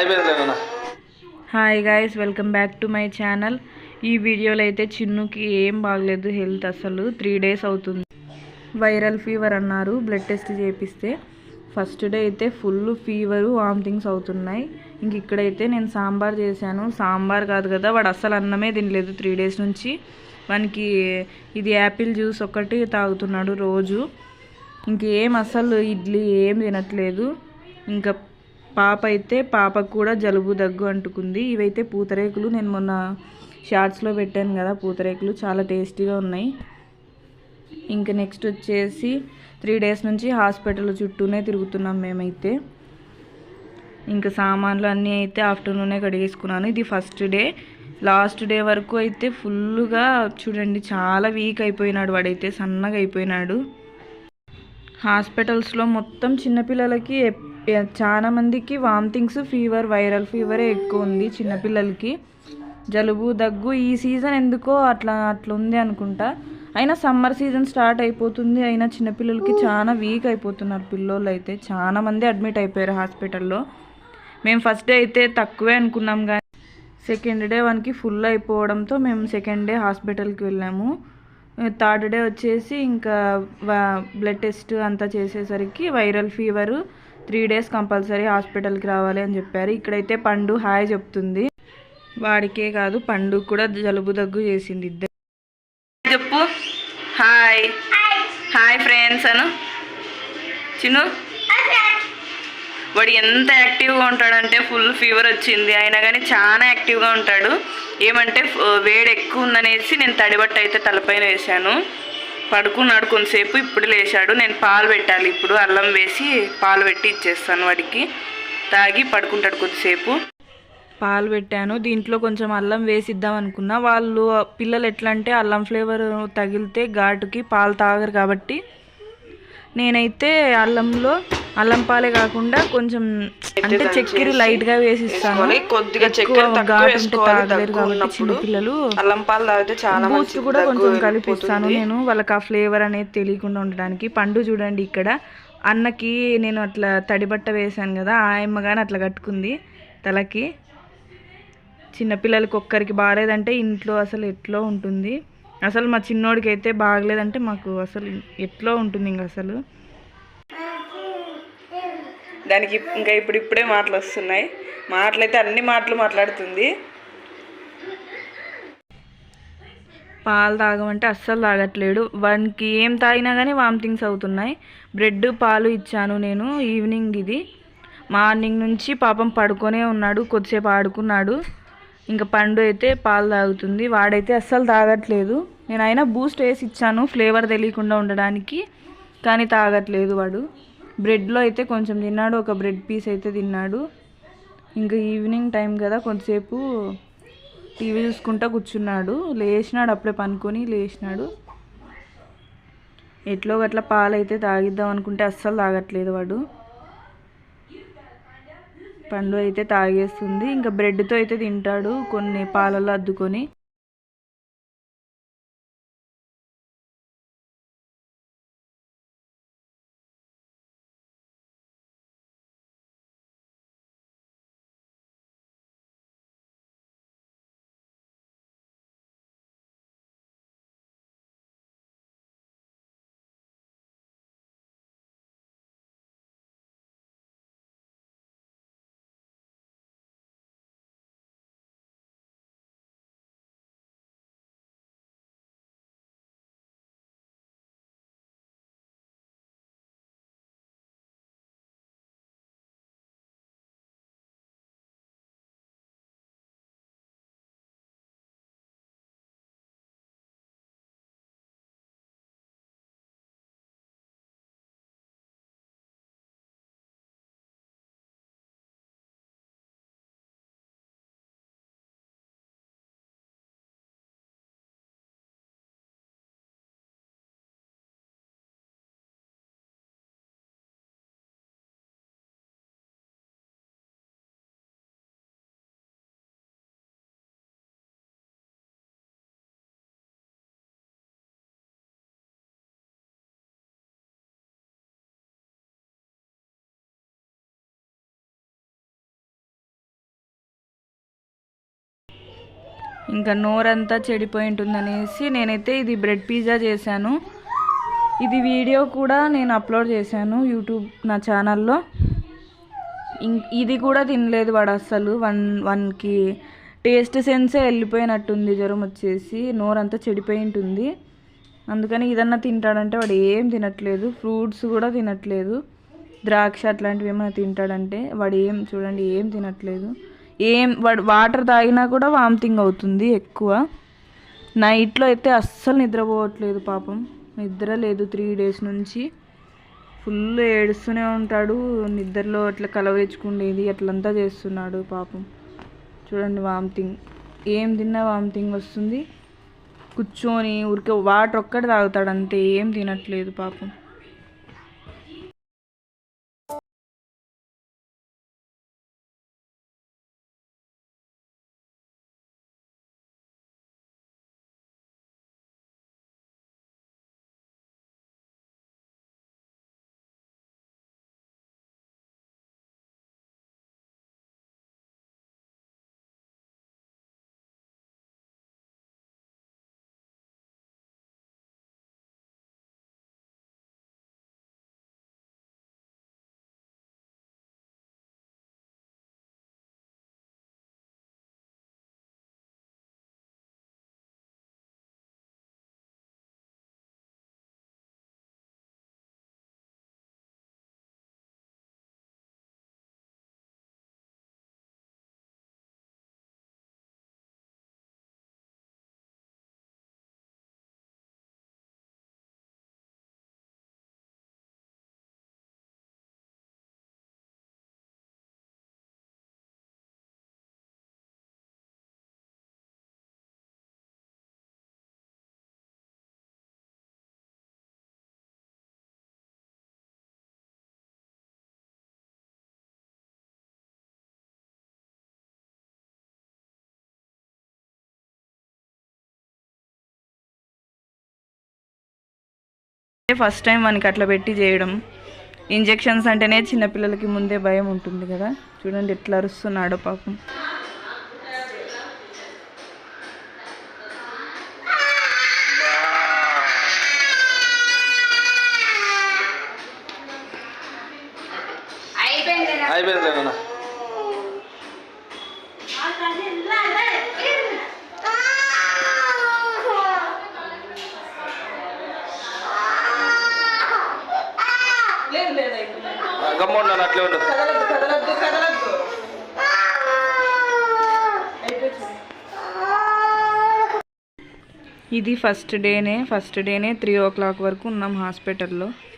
అయిపోయింది hi guys welcome back to my channel ఈ వీడియోలో అయితే చిన్నుకి ఏం బాగలేదు హెల్త్ అసలు. త్రీ డేస్ అవుతుంది. వైరల్ ఫీవర్ అన్నారు బ్లడ్ టెస్ట్ చేపిస్తే. ఫస్ట్ డే అయితే ఫుల్ ఫీవరు వామిటింగ్స్ అవుతున్నాయి. ఇంక ఇక్కడైతే నేను సాంబార్ చేశాను. సాంబార్ కాదు కదా వాడు అస్సలు అన్నమే తినలేదు త్రీ డేస్ నుంచి. వానికి ఇది యాపిల్ జ్యూస్ ఒకటి తాగుతున్నాడు రోజు. ఇంకేం అసలు ఇడ్లీ ఏం తినట్లేదు. ఇంకా పాప అయితే పాపకు కూడా జలుబు దగ్గు అంటుకుంది. ఇవైతే పూతరేకులు. నేను మొన్న షార్ట్స్లో పెట్టాను కదా పూతరేకులు. చాలా టేస్టీగా ఉన్నాయి. ఇంకా నెక్స్ట్ వచ్చేసి త్రీ డేస్ నుంచి హాస్పిటల్ చుట్టూనే తిరుగుతున్నాం మేమైతే. ఇంకా సామాన్లు అన్నీ అయితే ఆఫ్టర్నూనే కడిగేసుకున్నాను. ఇది ఫస్ట్ డే. లాస్ట్ డే వరకు అయితే ఫుల్గా చూడండి చాలా వీక్ అయిపోయినాడు వాడైతే సన్నగా అయిపోయినాడు. హాస్పిటల్స్లో మొత్తం చిన్నపిల్లలకి చాలా మందికి వామిటింగ్స్ ఫీవర్ వైరల్ ఫీవరే ఎక్కువ ఉంది చిన్నపిల్లలకి. జలుబు దగ్గు ఈ సీజన్ ఎందుకో అట్లా అట్లా ఉంది అనుకుంటా. అయినా సమ్మర్ సీజన్ స్టార్ట్ అయిపోతుంది అయినా చిన్నపిల్లలకి చాలా వీక్ అయిపోతున్నారు పిల్లోళ్ళు అయితే చాలా మంది అడ్మిట్ అయిపోయారు హాస్పిటల్లో. మేము ఫస్ట్ డే అయితే తక్కువే అనుకున్నాం కానీ సెకండ్ డే వన్కి ఫుల్ అయిపోవడంతో మేము సెకండ్ డే హాస్పిటల్కి వెళ్ళాము. థర్డ్ డే వచ్చేసి ఇంకా బ్లడ్ టెస్ట్ అంతా చేసేసరికి viral fever three days compulsory హాస్పిటల్కి రావాలి అని చెప్పారు. ఇక్కడైతే పండు హాయ్ చెప్తుంది. వాడికే కాదు పండు కూడా జలుబు దగ్గు చేసింది ఇద్దరు. చెప్పు. హాయ్. హాయ్ ఫ్రెండ్స్ అను. చిను వాడు ఎంత యాక్టివ్గా ఉంటాడంటే ఫుల్ ఫీవర్ వచ్చింది. అయినా కానీ చాలా యాక్టివ్గా ఉంటాడు. ఏమంటే వేడి ఎక్కువ ఉందనేసి నేను తడిబట్ట అయితే తలపైన వేశాను. పడుకున్నాడు కొంతసేపు ఇప్పుడు లేచాడు. నేను పాలు పెట్టాలి. ఇప్పుడు అల్లం వేసి పాలు పెట్టి ఇచ్చేస్తాను వాడికి. తాగి పడుకుంటాడు కొద్దిసేపు. పాలు పెట్టాను. దీంట్లో కొంచెం అల్లం వేసిద్దాం అనుకున్నా. వాళ్ళు పిల్లలు ఎట్లా అంటే అల్లం ఫ్లేవర్ తగిలితే ఘాటుకి పాలు తాగరు కాబట్టి నేనైతే అల్లంలో అల్లం పాలే కాకుండా కొంచెం అంటే చక్కెర లైట్గా వేసిస్తాను. కొద్దిగా చక్కెర. చిన్నపిల్లలు అల్లం పాలు తాగితే చాలా మంచిది కూడా కొంచెం కలిపిస్తాను. నేను. వాళ్ళకి ఆ ఫ్లేవర్ అనేది తెలియకుండా ఉండడానికి. పండు చూడండి ఇక్కడ. అన్నకి నేను అట్లా తడిబట్ట వేశాను కదా ఆ కానీ అట్లా కట్టుకుంది తలకి. చిన్నపిల్లలకి ఒక్కరికి బాగాలేదంటే ఇంట్లో అసలు ఎట్లో ఉంటుంది. అసలు మా చిన్నోడికి అయితే బాగలేదంటే మాకు అసలు ఎట్లో ఉంటుంది ఇంక అసలు. దానికి ఇంకా ఇప్పుడు ఇప్పుడే మాటలు వస్తున్నాయి. మాటలైతే అన్ని మాటలు మాట్లాడుతుంది. పాలు తాగమంటే అస్సలు తాగట్లేడు. వానికి ఏం తాగినా కానీ వామిటింగ్స్ అవుతున్నాయి. బ్రెడ్ పాలు ఇచ్చాను నేను ఈవినింగ్ ఇది. మార్నింగ్ నుంచి పాపం పడుకొనే ఉన్నాడు కొద్దిసేపు ఆడుకున్నాడు. ఇంకా పండు అయితే పాలు తాగుతుంది. వాడైతే అస్సలు తాగట్లేదు. నేను అయినా బూస్ట్ వేసి ఇచ్చాను ఫ్లేవర్ తెలియకుండా ఉండడానికి కానీ తాగట్లేదు వాడు. బ్రెడ్లో అయితే కొంచెం తిన్నాడు ఒక బ్రెడ్ పీస్ అయితే తిన్నాడు. ఇంకా ఈవినింగ్ టైం కదా కొంతసేపు టీవీ చూసుకుంటా కూర్చున్నాడు. లేచినాడు అప్పుడే పనుకొని లేచినాడు. ఎట్లో గట్ల పాలు అయితే తాగిద్దాం అనుకుంటే అస్సలు తాగట్లేదు వాడు. పండు అయితే తాగేస్తుంది. ఇంకా బ్రెడ్తో అయితే తింటాడు. కొన్ని పాలలో అద్దుకొని. ఇంకా నోరంతా చెడిపోయి ఉంటుందనేసి నేనైతే ఇది బ్రెడ్ పిజ్జా చేశాను. ఇది వీడియో కూడా నేను అప్లోడ్ చేశాను యూట్యూబ్ నా ఛానల్లో. ఇం- ఇది కూడా తినలేదు వాడు అస్సలు. వన్ వన్కి టేస్ట్ సెన్సే వెళ్ళిపోయినట్టుంది జ్వరం వచ్చేసి నోరంతా చెడిపోయి ఉంటుంది. అందుకని ఇదన్నా తింటాడంటే వాడు ఏం తినట్లేదు ఫ్రూట్స్ కూడా తినట్లేదు. ద్రాక్ష అట్లాంటివి ఏమైనా తింటాడంటే వాడు ఏం చూడండి ఏం తినట్లేదు. ఏం వాటర్ తాగినా కూడా వామిటింగ్ అవుతుంది ఎక్కువ. నైట్లో అయితే అస్సలు నిద్రపోవట్లేదు పాపం. నిద్ర లేదు త్రీ డేస్ నుంచి. ఫుల్ ఏడుస్తూనే ఉంటాడు. నిద్రలో అట్లా కలవరించుకుండేది అట్లంతా చేస్తున్నాడు పాపం. చూడండి వామిటింగ్. ఏం తిన్నా వామిటింగ్ వస్తుంది. కూర్చొని ఊరికే వాటర్ ఒక్కటి తాగుతాడు అంతే. ఏం తినట్లేదు పాపం. ఫస్ట్ టైం మనకి అట్లా పెట్టి చేయడం. ఇంజెక్షన్స్ అంటేనే చిన్నపిల్లలకి ముందే భయం ఉంటుంది కదా. చూడండి ఎట్లా అరుస్తున్నాడో పాపం. అయిపోయింది గమ్మ ఉన్నాను అట్లే ఉండదు ఇది ఫస్ట్ డేనే ఫస్ట్ డేనే త్రీ ఓ క్లాక్ వరకు ఉన్నాం హాస్పిటల్లో